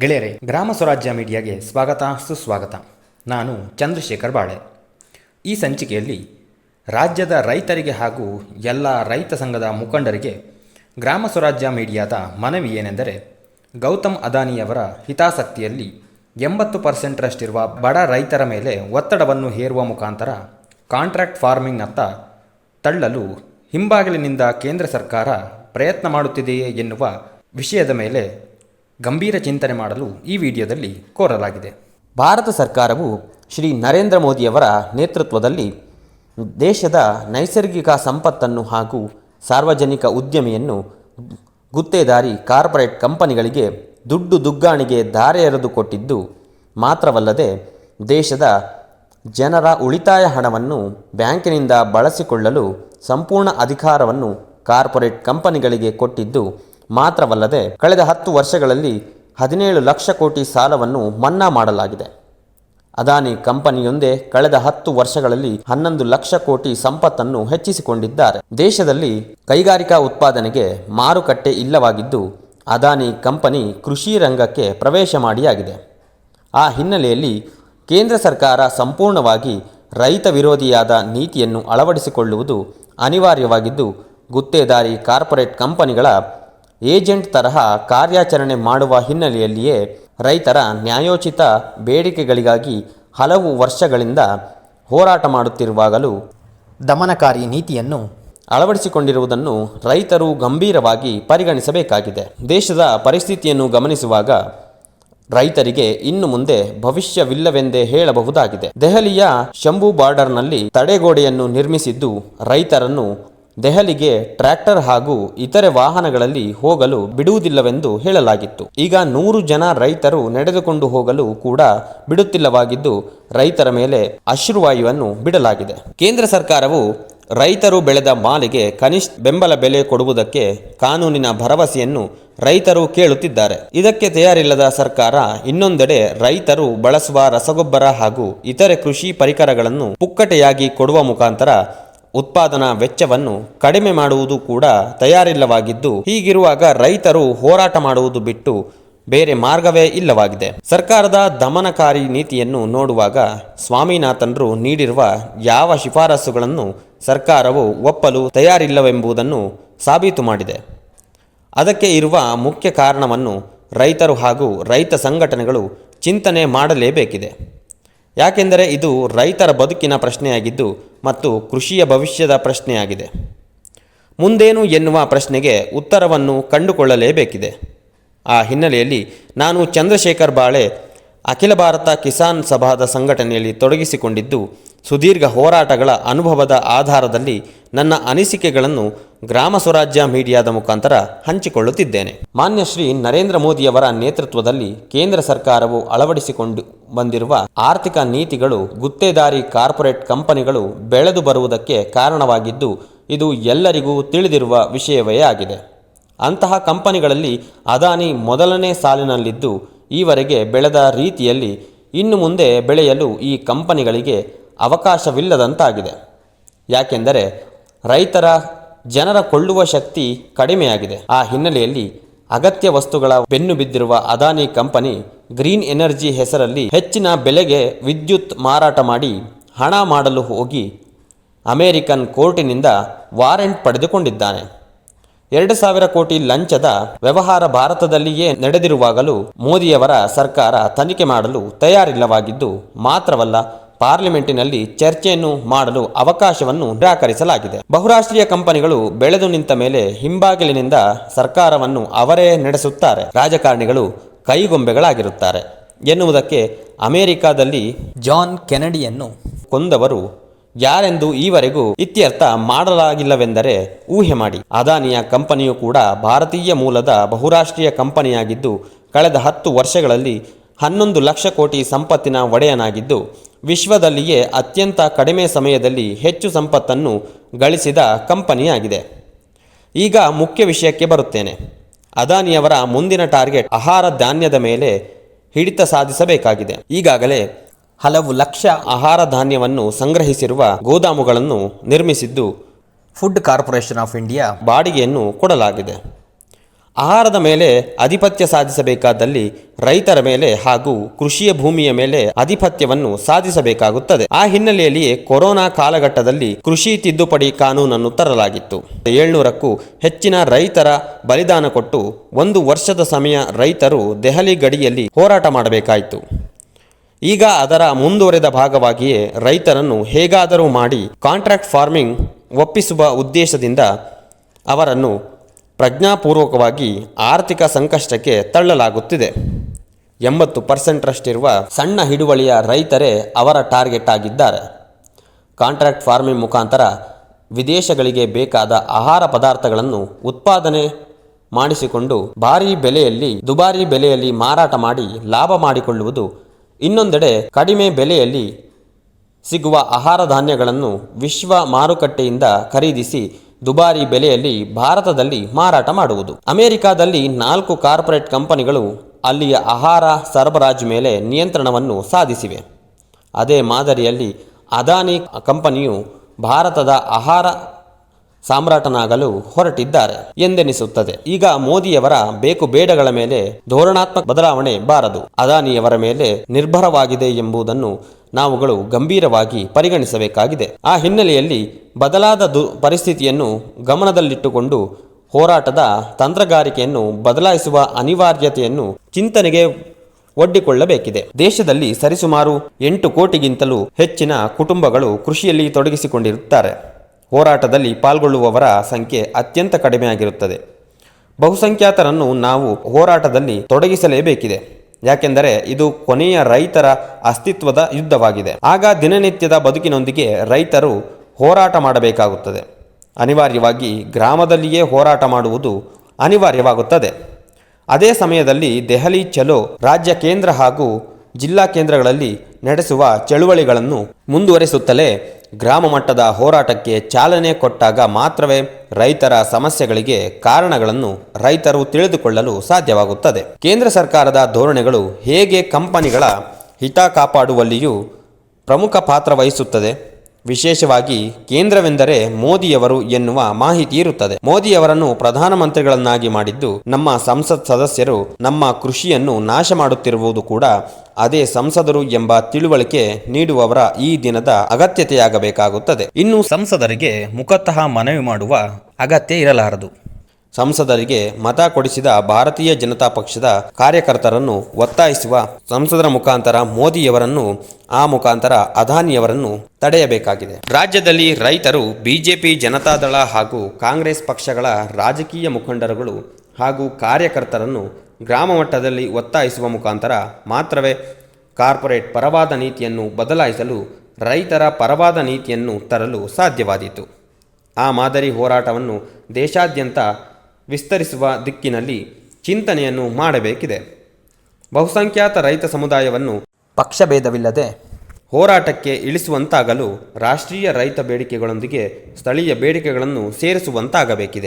ಗೆಳೆಯರೆ, ಗ್ರಾಮ ಸ್ವರಾಜ್ಯ ಮೀಡಿಯಾಗೆ ಸ್ವಾಗತ, ಸುಸ್ವಾಗತ. ನಾನು ಚಂದ್ರಶೇಖರ್ ಬಾಳೆ. ಈ ಸಂಚಿಕೆಯಲ್ಲಿ ರಾಜ್ಯದ ರೈತರಿಗೆ ಹಾಗೂ ಎಲ್ಲ ರೈತ ಸಂಘದ ಮುಖಂಡರಿಗೆ ಗ್ರಾಮ ಸ್ವರಾಜ್ಯ ಮೀಡಿಯಾದ ಮನವಿ ಏನೆಂದರೆ, ಗೌತಮ್ ಅದಾನಿಯವರ ಹಿತಾಸಕ್ತಿಯಲ್ಲಿ ಎಂಬತ್ತು ಪರ್ಸೆಂಟ್ರಷ್ಟಿರುವ ಬಡ ರೈತರ ಮೇಲೆ ಒತ್ತಡವನ್ನು ಹೇರುವ ಮುಖಾಂತರ ಕಾಂಟ್ರಾಕ್ಟ್ ಫಾರ್ಮಿಂಗ್ನತ್ತ ತಳ್ಳಲು ಹಿಂಬಾಗಿಲಿನಿಂದ ಕೇಂದ್ರ ಸರ್ಕಾರ ಪ್ರಯತ್ನ ಮಾಡುತ್ತಿದೆಯೇ ಎನ್ನುವ ವಿಷಯದ ಮೇಲೆ ಗಂಭೀರ ಚಿಂತನೆ ಮಾಡಲು ಈ ವಿಡಿಯೋದಲ್ಲಿ ಕೋರಲಾಗಿದೆ. ಭಾರತ ಸರ್ಕಾರವು ಶ್ರೀ ನರೇಂದ್ರ ಮೋದಿಯವರ ನೇತೃತ್ವದಲ್ಲಿ ದೇಶದ ನೈಸರ್ಗಿಕ ಸಂಪತ್ತನ್ನು ಹಾಗೂ ಸಾರ್ವಜನಿಕ ಉದ್ಯಮಿಯನ್ನು ಗುತ್ತೇದಾರಿ ಕಾರ್ಪೊರೇಟ್ ಕಂಪನಿಗಳಿಗೆ ದುಡ್ಡು ದುಗ್ಗಾಣಿಗೆ ದಾರೆ ಎರೆದುಕೊಟ್ಟಿದ್ದು ಮಾತ್ರವಲ್ಲದೆ ದೇಶದ ಜನರ ಉಳಿತಾಯ ಹಣವನ್ನು ಬ್ಯಾಂಕಿನಿಂದ ಬಳಸಿಕೊಳ್ಳಲು ಸಂಪೂರ್ಣ ಅಧಿಕಾರವನ್ನು ಕಾರ್ಪೊರೇಟ್ ಕಂಪನಿಗಳಿಗೆ ಕೊಟ್ಟಿದ್ದು ಮಾತ್ರವಲ್ಲದೆ ಕಳೆದ ಹತ್ತು ವರ್ಷಗಳಲ್ಲಿ ಹದಿನೇಳು ಲಕ್ಷ ಕೋಟಿ ಸಾಲವನ್ನು ಮನ್ನಾ ಮಾಡಲಾಗಿದೆ. ಅದಾನಿ ಕಂಪನಿಯೊಂದೇ ಕಳೆದ ಹತ್ತು ವರ್ಷಗಳಲ್ಲಿ ಹನ್ನೊಂದು ಲಕ್ಷ ಕೋಟಿ ಸಂಪತ್ತನ್ನು ಹೆಚ್ಚಿಸಿಕೊಂಡಿದ್ದಾರೆ. ದೇಶದಲ್ಲಿ ಕೈಗಾರಿಕಾ ಉತ್ಪಾದನೆಗೆ ಮಾರುಕಟ್ಟೆ ಇಲ್ಲವಾಗಿದ್ದು, ಅದಾನಿ ಕಂಪನಿ ಕೃಷಿ ರಂಗಕ್ಕೆ ಪ್ರವೇಶ ಮಾಡಿಯಾಗಿದೆ. ಆ ಹಿನ್ನೆಲೆಯಲ್ಲಿ ಕೇಂದ್ರ ಸರ್ಕಾರ ಸಂಪೂರ್ಣವಾಗಿ ರೈತ ವಿರೋಧಿಯಾದ ನೀತಿಯನ್ನು ಅಳವಡಿಸಿಕೊಳ್ಳುವುದು ಅನಿವಾರ್ಯವಾಗಿದ್ದು, ಗುತ್ತೇದಾರಿ ಕಾರ್ಪೊರೇಟ್ ಕಂಪನಿಗಳ ಏಜೆಂಟ್ ತರಹ ಕಾರ್ಯಾಚರಣೆ ಮಾಡುವ ಹಿನ್ನೆಲೆಯಲ್ಲಿಯೇ ರೈತರ ನ್ಯಾಯೋಚಿತ ಬೇಡಿಕೆಗಳಿಗಾಗಿ ಹಲವು ವರ್ಷಗಳಿಂದ ಹೋರಾಟ ಮಾಡುತ್ತಿರುವಾಗಲೂ ದಮನಕಾರಿ ನೀತಿಯನ್ನು ಅಳವಡಿಸಿಕೊಂಡಿರುವುದನ್ನು ರೈತರು ಗಂಭೀರವಾಗಿ ಪರಿಗಣಿಸಬೇಕಾಗಿದೆ. ದೇಶದ ಪರಿಸ್ಥಿತಿಯನ್ನು ಗಮನಿಸುವಾಗ ರೈತರಿಗೆ ಇನ್ನು ಮುಂದೆ ಭವಿಷ್ಯವಿಲ್ಲವೆಂದೇ ಹೇಳಬಹುದಾಗಿದೆ. ದೆಹಲಿಯ ಶಂಭು ಬಾರ್ಡರ್ನಲ್ಲಿ ತಡೆಗೋಡೆಯನ್ನು ನಿರ್ಮಿಸಿದ್ದು ರೈತರನ್ನು ದೆಹಲಿಗೆ ಟ್ರ್ಯಾಕ್ಟರ್ ಹಾಗೂ ಇತರೆ ವಾಹನಗಳಲ್ಲಿ ಹೋಗಲು ಬಿಡುವುದಿಲ್ಲವೆಂದು ಹೇಳಲಾಗಿತ್ತು. ಈಗ ನೂರು ಜನ ರೈತರು ನಡೆದುಕೊಂಡು ಹೋಗಲು ಕೂಡ ಬಿಡುತ್ತಿಲ್ಲವಾಗಿದ್ದು, ರೈತರ ಮೇಲೆ ಅಶ್ರುವಾಯುವನ್ನು ಬಿಡಲಾಗಿದೆ. ಕೇಂದ್ರ ಸರ್ಕಾರವು ರೈತರು ಬೆಳೆದ ಮಾಲಿಗೆ ಕನಿಷ್ಠ ಬೆಂಬಲ ಬೆಲೆ ಕೊಡುವುದಕ್ಕೆ ಕಾನೂನಿನ ಭರವಸೆಯನ್ನು ರೈತರು ಕೇಳುತ್ತಿದ್ದಾರೆ. ಇದಕ್ಕೆ ತಯಾರಿಲ್ಲದ ಸರ್ಕಾರ ಇನ್ನೊಂದೆಡೆ ರೈತರು ಬಳಸುವ ರಸಗೊಬ್ಬರ ಹಾಗೂ ಇತರೆ ಕೃಷಿ ಪರಿಕರಗಳನ್ನು ಪುಕ್ಕಟೆಯಾಗಿ ಕೊಡುವ ಮುಖಾಂತರ ಉತ್ಪಾದನಾ ವೆಚ್ಚವನ್ನು ಕಡಿಮೆ ಮಾಡುವುದು ಕೂಡ ತಯಾರಿಲ್ಲವಾಗಿದ್ದು, ಹೀಗಿರುವಾಗ ರೈತರು ಹೋರಾಟ ಮಾಡುವುದು ಬಿಟ್ಟು ಬೇರೆ ಮಾರ್ಗವೇ ಇಲ್ಲವಾಗಿದೆ. ಸರ್ಕಾರದ ದಮನಕಾರಿ ನೀತಿಯನ್ನು ನೋಡುವಾಗ ಸ್ವಾಮಿನಾಥನ್ರು ನೀಡಿರುವ ಯಾವ ಶಿಫಾರಸುಗಳನ್ನು ಸರ್ಕಾರವು ಒಪ್ಪಲು ತಯಾರಿಲ್ಲವೆಂಬುದನ್ನು ಸಾಬೀತು ಮಾಡಿದೆ. ಅದಕ್ಕೆ ಇರುವ ಮುಖ್ಯ ಕಾರಣವನ್ನು ರೈತರು ಹಾಗೂ ರೈತ ಸಂಘಟನೆಗಳು ಚಿಂತನೆ ಮಾಡಲೇಬೇಕಿದೆ. ಯಾಕೆಂದರೆ ಇದು ರೈತರ ಬದುಕಿನ ಪ್ರಶ್ನೆಯಾಗಿದ್ದು ಮತ್ತು ಕೃಷಿಯ ಭವಿಷ್ಯದ ಪ್ರಶ್ನೆಯಾಗಿದೆ. ಮುಂದೇನು ಎನ್ನುವ ಪ್ರಶ್ನೆಗೆ ಉತ್ತರವನ್ನು ಕಂಡುಕೊಳ್ಳಲೇಬೇಕಿದೆ. ಆ ಹಿನ್ನೆಲೆಯಲ್ಲಿ ನಾನು ಚಂದ್ರಶೇಖರ್ ಬಾಳೆ, ಅಖಿಲ ಭಾರತ ಕಿಸಾನ್ ಸಭಾದ ಸಂಘಟನೆಯಲ್ಲಿ ತೊಡಗಿಸಿಕೊಂಡಿದ್ದು ಸುದೀರ್ಘ ಹೋರಾಟಗಳ ಅನುಭವದ ಆಧಾರದಲ್ಲಿ ನನ್ನ ಅನಿಸಿಕೆಗಳನ್ನು ಗ್ರಾಮ ಸ್ವರಾಜ್ಯ ಮೀಡಿಯಾದ ಮುಖಾಂತರ ಹಂಚಿಕೊಳ್ಳುತ್ತಿದ್ದೇನೆ. ಮಾನ್ಯ ಶ್ರೀ ನರೇಂದ್ರ ಮೋದಿಯವರ ನೇತೃತ್ವದಲ್ಲಿ ಕೇಂದ್ರ ಸರ್ಕಾರವು ಅಳವಡಿಸಿಕೊಂಡು ಬಂದಿರುವ ಆರ್ಥಿಕ ನೀತಿಗಳು, ಗುತ್ತೇದಾರಿ ಕಾರ್ಪೊರೇಟ್ ಕಂಪನಿಗಳು ಬೆಳೆದು ಬರುವುದಕ್ಕೆ ಕಾರಣವಾಗಿದ್ದು, ಇದು ಎಲ್ಲರಿಗೂ ತಿಳಿದಿರುವ ವಿಷಯವೇ ಆಗಿದೆ. ಅಂತಹ ಕಂಪನಿಗಳಲ್ಲಿ ಅದಾನಿ ಮೊದಲನೇ ಸಾಲಿನಲ್ಲಿದ್ದು, ಈವರೆಗೆ ಬೆಳೆದ ರೀತಿಯಲ್ಲಿ ಇನ್ನು ಮುಂದೆ ಬೆಳೆಯಲು ಈ ಕಂಪನಿಗಳಿಗೆ ಅವಕಾಶವಿಲ್ಲದಂತಾಗಿದೆ. ಯಾಕೆಂದರೆ ರೈತರ ಜನರ ಕೊಳ್ಳುವ ಶಕ್ತಿ ಕಡಿಮೆಯಾಗಿದೆ. ಆ ಹಿನ್ನೆಲೆಯಲ್ಲಿ ಅಗತ್ಯ ವಸ್ತುಗಳ ಬೆನ್ನು ಬಿದ್ದಿರುವ ಅದಾನಿ ಕಂಪನಿ ಗ್ರೀನ್ ಎನರ್ಜಿ ಹೆಸರಲ್ಲಿ ಹೆಚ್ಚಿನ ಬೆಲೆಗೆ ವಿದ್ಯುತ್ ಮಾರಾಟ ಮಾಡಿ ಹಣ ಮಾಡಲು ಹೋಗಿ ಅಮೆರಿಕನ್ ಕೋರ್ಟಿನಿಂದ ವಾರೆಂಟ್ ಪಡೆದುಕೊಂಡಿದ್ದಾನೆ. ಎರಡು ಸಾವಿರ ಕೋಟಿ ಲಂಚದ ವ್ಯವಹಾರ ಭಾರತದಲ್ಲಿಯೇ ನಡೆದಿರುವಾಗಲೂ ಮೋದಿಯವರ ಸರ್ಕಾರ ತನಿಖೆ ಮಾಡಲು ತಯಾರಿಲ್ಲವಾಗಿದ್ದು ಮಾತ್ರವಲ್ಲ ಪಾರ್ಲಿಮೆಂಟಿನಲ್ಲಿ ಚರ್ಚೆಯನ್ನು ಮಾಡಲು ಅವಕಾಶವನ್ನು ನಿರಾಕರಿಸಲಾಗಿದೆ. ಬಹುರಾಷ್ಟ್ರೀಯ ಕಂಪನಿಗಳು ಬೆಳೆದು ನಿಂತ ಮೇಲೆ ಹಿಂಬಾಗಿಲಿನಿಂದ ಸರ್ಕಾರವನ್ನು ಅವರೇ ನಡೆಸುತ್ತಾರೆ. ರಾಜಕಾರಣಿಗಳು ಕೈಗೊಂಬೆಗಳಾಗಿರುತ್ತಾರೆ. ಎನ್ನುವುದಕ್ಕೆ ಅಮೆರಿಕಾದಲ್ಲಿ ಜಾನ್ ಕೆನಡಿಯನ್ನು ಕೊಂದವರು ಯಾರೆಂದು ಈವರೆಗೂ ಇತ್ಯರ್ಥ ಮಾಡಲಾಗಿಲ್ಲವೆಂದರೆ ಊಹೆ ಮಾಡಿ. ಅದಾನಿಯ ಕಂಪನಿಯು ಕೂಡ ಭಾರತೀಯ ಮೂಲದ ಬಹುರಾಷ್ಟ್ರೀಯ ಕಂಪನಿಯಾಗಿದ್ದು, ಕಳೆದ ಹತ್ತು ವರ್ಷಗಳಲ್ಲಿ ಹನ್ನೊಂದು ಲಕ್ಷ ಕೋಟಿ ಸಂಪತ್ತಿನ ಒಡೆಯನಾಗಿದ್ದು, ವಿಶ್ವದಲ್ಲಿಯೇ ಅತ್ಯಂತ ಕಡಿಮೆ ಸಮಯದಲ್ಲಿ ಹೆಚ್ಚು ಸಂಪತ್ತನ್ನು ಗಳಿಸಿದ ಕಂಪನಿಯಾಗಿದೆ. ಈಗ ಮುಖ್ಯ ವಿಷಯಕ್ಕೆ ಬರುತ್ತೇನೆ. ಅದಾನಿಯವರ ಮುಂದಿನ ಟಾರ್ಗೆಟ್ ಆಹಾರ ಧಾನ್ಯದ ಮೇಲೆ ಹಿಡಿತ ಸಾಧಿಸಬೇಕಾಗಿದೆ. ಈಗಾಗಲೇ ಹಲವು ಲಕ್ಷ ಆಹಾರ ಧಾನ್ಯವನ್ನು ಸಂಗ್ರಹಿಸಿರುವ ಗೋದಾಮುಗಳನ್ನು ನಿರ್ಮಿಸಿದ್ದು, ಫುಡ್ ಕಾರ್ಪೊರೇಷನ್ ಆಫ್ ಇಂಡಿಯಾ ಬಾಡಿಗೆಯನ್ನು ಕೊಡಲಾಗಿದೆ. ಆಹಾರದ ಮೇಲೆ ಆಧಿಪತ್ಯ ಸಾಧಿಸಬೇಕಾದಲ್ಲಿ ರೈತರ ಮೇಲೆ ಹಾಗೂ ಕೃಷಿಯ ಭೂಮಿಯ ಮೇಲೆ ಆಧಿಪತ್ಯವನ್ನು ಸಾಧಿಸಬೇಕಾಗುತ್ತದೆ. ಆ ಹಿನ್ನೆಲೆಯಲ್ಲಿಯೇ ಕೊರೋನಾ ಕಾಲಘಟ್ಟದಲ್ಲಿ ಕೃಷಿ ತಿದ್ದುಪಡಿ ಕಾನೂನನ್ನು ತರಲಾಗಿತ್ತು. ಏಳ್ನೂರಕ್ಕೂ ಹೆಚ್ಚಿನ ರೈತರ ಬಲಿದಾನ ಕೊಟ್ಟು ಒಂದು ವರ್ಷದ ಸಮಯ ರೈತರು ದೆಹಲಿ ಗಡಿಯಲ್ಲಿ ಹೋರಾಟ ಮಾಡಬೇಕಾಯಿತು. ಈಗ ಅದರ ಮುಂದುವರೆದ ಭಾಗವಾಗಿಯೇ ರೈತರನ್ನು ಹೇಗಾದರೂ ಮಾಡಿ ಕಾಂಟ್ರಾಕ್ಟ್ ಫಾರ್ಮಿಂಗ್ ಒಪ್ಪಿಸುವ ಉದ್ದೇಶದಿಂದ ಅವರನ್ನು ಪ್ರಜ್ಞಾಪೂರ್ವಕವಾಗಿ ಆರ್ಥಿಕ ಸಂಕಷ್ಟಕ್ಕೆ ತಳ್ಳಲಾಗುತ್ತಿದೆ. ಎಂಬತ್ತು ಪರ್ಸೆಂಟ್ರಷ್ಟಿರುವ ಸಣ್ಣ ಹಿಡುವಳಿಯ ರೈತರೇ ಅವರ ಟಾರ್ಗೆಟ್ ಆಗಿದ್ದಾರೆ. ಕಾಂಟ್ರಾಕ್ಟ್ ಫಾರ್ಮಿಂಗ್ ಮುಖಾಂತರ ವಿದೇಶಗಳಿಗೆ ಬೇಕಾದ ಆಹಾರ ಪದಾರ್ಥಗಳನ್ನು ಉತ್ಪಾದನೆ ಮಾಡಿಸಿಕೊಂಡು ಭಾರೀ ಬೆಲೆಯಲ್ಲಿ, ದುಬಾರಿ ಬೆಲೆಯಲ್ಲಿ ಮಾರಾಟ ಮಾಡಿ ಲಾಭ ಮಾಡಿಕೊಳ್ಳುವುದು, ಇನ್ನೊಂದೆಡೆ ಕಡಿಮೆ ಬೆಲೆಯಲ್ಲಿ ಸಿಗುವ ಆಹಾರ ಧಾನ್ಯಗಳನ್ನು ವಿಶ್ವ ಮಾರುಕಟ್ಟೆಯಿಂದ ಖರೀದಿಸಿ ದುಬಾರಿ ಬೆಲೆಯಲ್ಲಿ ಭಾರತದಲ್ಲಿ ಮಾರಾಟ ಮಾಡುವುದು. ಅಮೆರಿಕಾದಲ್ಲಿ ನಾಲ್ಕು ಕಾರ್ಪೊರೇಟ್ ಕಂಪನಿಗಳು ಅಲ್ಲಿಯ ಆಹಾರ ಸರಬರಾಜು ಮೇಲೆ ನಿಯಂತ್ರಣವನ್ನು ಸಾಧಿಸಿವೆ. ಅದೇ ಮಾದರಿಯಲ್ಲಿ ಅದಾನಿ ಕಂಪನಿಯು ಭಾರತದ ಆಹಾರ ಸಾಮ್ರಾಟನಾಗಲು ಹೊರಟಿದ್ದಾರೆ ಎಂದೆನಿಸುತ್ತದೆ. ಈಗ ಮೋದಿಯವರ ಬೇಕು ಬೇಡಗಳ ಮೇಲೆ ಧೋರಣಾತ್ಮಕ ಬದಲಾವಣೆ ಬಾರದು. ಅದಾನಿಯವರ ಮೇಲೆ ನಿರ್ಭರವಾಗಿದೆ ಎಂಬುದನ್ನು ನಾವುಗಳು ಗಂಭೀರವಾಗಿ ಪರಿಗಣಿಸಬೇಕಾಗಿದೆ. ಆ ಹಿನ್ನೆಲೆಯಲ್ಲಿ ಬದಲಾದ ದು ಪರಿಸ್ಥಿತಿಯನ್ನು ಗಮನದಲ್ಲಿಟ್ಟುಕೊಂಡು ಹೋರಾಟದ ತಂತ್ರಗಾರಿಕೆಯನ್ನು ಬದಲಾಯಿಸುವ ಅನಿವಾರ್ಯತೆಯನ್ನು ಚಿಂತನೆಗೆ ಒಡ್ಡಿಕೊಳ್ಳಬೇಕಿದೆ. ದೇಶದಲ್ಲಿ ಸರಿಸುಮಾರು ಎಂಟು ಕೋಟಿಗಿಂತಲೂ ಹೆಚ್ಚಿನ ಕುಟುಂಬಗಳು ಕೃಷಿಯಲ್ಲಿ ತೊಡಗಿಸಿಕೊಂಡಿರುತ್ತಾರೆ. ಹೋರಾಟದಲ್ಲಿ ಪಾಲ್ಗೊಳ್ಳುವವರ ಸಂಖ್ಯೆ ಅತ್ಯಂತ ಕಡಿಮೆಯಾಗಿರುತ್ತದೆ. ಬಹುಸಂಖ್ಯಾತರನ್ನು ನಾವು ಹೋರಾಟದಲ್ಲಿ ತೊಡಗಿಸಲೇಬೇಕಿದೆ. ಯಾಕೆಂದರೆ ಇದು ಕೊನೆಯ ರೈತರ ಅಸ್ತಿತ್ವದ ಯುದ್ಧವಾಗಿದೆ. ಆಗ ದಿನನಿತ್ಯದ ಬದುಕಿನೊಂದಿಗೆ ರೈತರು ಹೋರಾಟ ಮಾಡಬೇಕಾಗುತ್ತದೆ. ಅನಿವಾರ್ಯವಾಗಿ ಗ್ರಾಮದಲ್ಲಿಯೇ ಹೋರಾಟ ಮಾಡುವುದು ಅನಿವಾರ್ಯವಾಗುತ್ತದೆ. ಅದೇ ಸಮಯದಲ್ಲಿ ದೆಹಲಿ ಚಲೋ ರಾಜ್ಯ ಕೇಂದ್ರ ಹಾಗೂ ಜಿಲ್ಲಾ ಕೇಂದ್ರಗಳಲ್ಲಿ ನಡೆಸುವ ಚಳುವಳಿಗಳನ್ನು ಮುಂದುವರಿಸುತ್ತಲೇ ಗ್ರಾಮ ಮಟ್ಟದ ಹೋರಾಟಕ್ಕೆ ಚಾಲನೆ ಕೊಟ್ಟಾಗ ಮಾತ್ರವೇ ರೈತರ ಸಮಸ್ಯೆಗಳಿಗೆ ಕಾರಣಗಳನ್ನು ರೈತರು ತಿಳಿದುಕೊಳ್ಳಲು ಸಾಧ್ಯವಾಗುತ್ತದೆ. ಕೇಂದ್ರ ಸರ್ಕಾರದ ಧೋರಣೆಗಳು ಹೇಗೆ ಕಂಪನಿಗಳ ಹಿತ ಕಾಪಾಡುವಲ್ಲಿಯೂ ಪ್ರಮುಖ ಪಾತ್ರ ವಹಿಸುತ್ತದೆ. ವಿಶೇಷವಾಗಿ ಕೇಂದ್ರವೆಂದರೆ ಮೋದಿಯವರು ಎನ್ನುವ ಮಾಹಿತಿ ಇರುತ್ತದೆ. ಮೋದಿಯವರನ್ನು ಪ್ರಧಾನಮಂತ್ರಿಗಳನ್ನಾಗಿ ಮಾಡಿದ್ದು ನಮ್ಮ ಸಂಸತ್ ಸದಸ್ಯರು ನಮ್ಮ ಕೃಷಿಯನ್ನು ನಾಶ ಮಾಡುತ್ತಿರುವುದು ಕೂಡ ಅದೇ ಸಂಸದರು ಎಂಬ ತಿಳುವಳಿಕೆ ನೀಡುವವರ ಈ ದಿನದ ಅಗತ್ಯತೆಯಾಗಬೇಕಾಗುತ್ತದೆ. ಇನ್ನು ಸಂಸದರಿಗೆ ಮುಖತಃ ಮನವಿ ಮಾಡುವ ಅಗತ್ಯ ಇರಲಾರದು. ಸಂಸದರಿಗೆ ಮತ ಕೊಡಿಸಿದ ಭಾರತೀಯ ಜನತಾ ಪಕ್ಷದ ಕಾರ್ಯಕರ್ತರನ್ನು ಒತ್ತಾಯಿಸುವ ಸಂಸದರ ಮುಖಾಂತರ ಮೋದಿಯವರನ್ನು, ಆ ಮುಖಾಂತರ ಅದಾನಿಯವರನ್ನು ತಡೆಯಬೇಕಾಗಿದೆ. ರಾಜ್ಯದಲ್ಲಿ ರೈತರು, ಬಿಜೆಪಿ ಜನತಾದಳ ಹಾಗೂ ಕಾಂಗ್ರೆಸ್ ಪಕ್ಷಗಳ ರಾಜಕೀಯ ಮುಖಂಡರುಗಳು ಹಾಗೂ ಕಾರ್ಯಕರ್ತರನ್ನು ಗ್ರಾಮ ಮಟ್ಟದಲ್ಲಿ ಒತ್ತಾಯಿಸುವ ಮುಖಾಂತರ ಮಾತ್ರವೇ ಕಾರ್ಪೊರೇಟ್ ಪರವಾದ ನೀತಿಯನ್ನು ಬದಲಾಯಿಸಲು ರೈತರ ಪರವಾದ ನೀತಿಯನ್ನು ತರಲು ಸಾಧ್ಯವಾದೀತು. ಆ ಮಾದರಿ ಹೋರಾಟವನ್ನು ದೇಶಾದ್ಯಂತ ವಿಸ್ತರಿಸುವ ದಿಕ್ಕಿನಲ್ಲಿ ಚಿಂತನೆಯನ್ನು ಮಾಡಬೇಕಿದೆ. ಬಹುಸಂಖ್ಯಾತ ರೈತ ಸಮುದಾಯವನ್ನು ಪಕ್ಷಭೇದವಿಲ್ಲದೆ ಹೋರಾಟಕ್ಕೆ ಇಳಿಸುವಂತಾಗಲು ರಾಷ್ಟ್ರೀಯ ರೈತ ಬೇಡಿಕೆಗಳೊಂದಿಗೆ ಸ್ಥಳೀಯ ಬೇಡಿಕೆಗಳನ್ನು ಸೇರಿಸುವಂತಾಗಬೇಕಿದೆ.